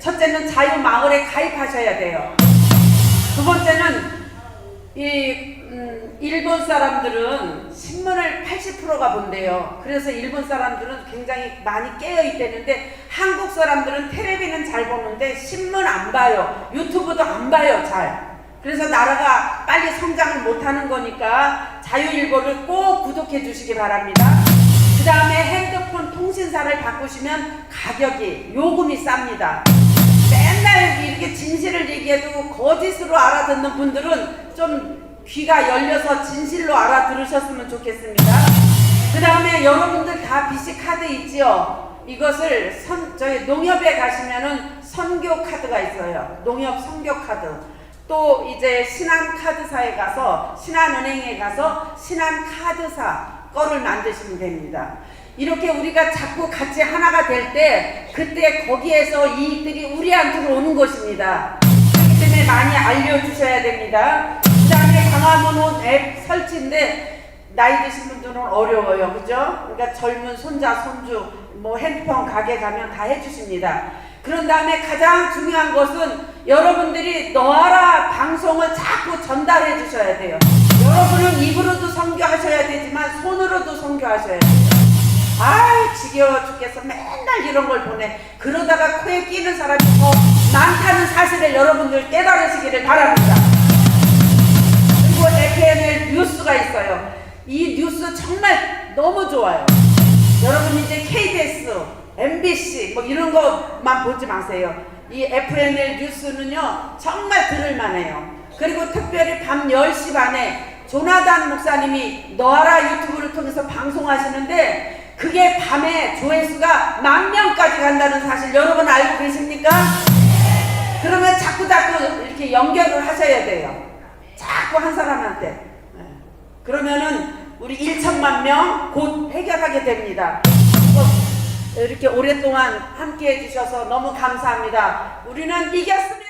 첫째는 자유 마을에 가입하셔야 돼요. 두 번째는 이 음, 일본 사람들은 신문을 80%가 본대요. 그래서 일본 사람들은 굉장히 많이 깨어 있대는데 한국 사람들은 텔레비는 잘 보는데 신문 안 봐요. 유튜브도 안 봐요, 잘. 그래서 나라가 빨리 성장을 못 하는 거니까 자유일보를 꼭 구독해 주시기 바랍니다. 그 다음에 핸드폰 통신사를 바꾸시면 가격이 요금이 쌉니다. 이렇게 진실을 얘기해도 거짓으로 알아듣는 분들은 좀 귀가 열려서 진실로 알아들으셨으면 좋겠습니다. 그 다음에 여러분들 다 BC 카드 있지요? 이것을 선, 저희 농협에 가시면은 선교 카드가 있어요. 농협 선교 카드. 또 이제 신한 카드사에 가서 신한은행에 가서 신한 카드사 거를 만드시면 됩니다. 이렇게 우리가 자꾸 같이 하나가 될 때 그때 거기에서 이익들이 우리한테로 오는 것입니다. 그렇기 때문에 많이 알려주셔야 됩니다. 그 다음에 강화문호 앱 설치인데 나이 드신 분들은 어려워요. 그죠? 그러니까 젊은 손자, 손주, 뭐 핸드폰 가게 가면 다 해주십니다. 그런 다음에 가장 중요한 것은 여러분들이 너하라 방송을 자꾸 전달해 주셔야 돼요. 여러분은 입으로도 선교하셔야 되지만 손으로도 선교하셔야 돼요. 아 지겨워 죽겠어. 맨날 이런 걸 보내. 그러다가 코에 끼는 사람이 더 많다는 사실을 여러분들 깨달으시기를 바랍니다. 그리고 FNL 뉴스가 있어요. 이 뉴스 정말 너무 좋아요. 여러분 이제 KBS, MBC 뭐 이런 것만 보지 마세요. 이 FNL 뉴스는요 정말 들을만해요. 그리고 특별히 밤 10시 반에 조나단 목사님이 너하라 유튜브를 통해서 방송하시는데 그게 밤에 조회수가 만 명까지 간다는 사실 여러분 알고 계십니까? 그러면 자꾸 자꾸 이렇게 연결을 하셔야 돼요. 자꾸 한 사람한테. 네. 그러면은 우리 1천만 명 곧 해결하게 됩니다. 또 이렇게 오랫동안 함께 해주셔서 너무 감사합니다. 우리는 이겼습니다.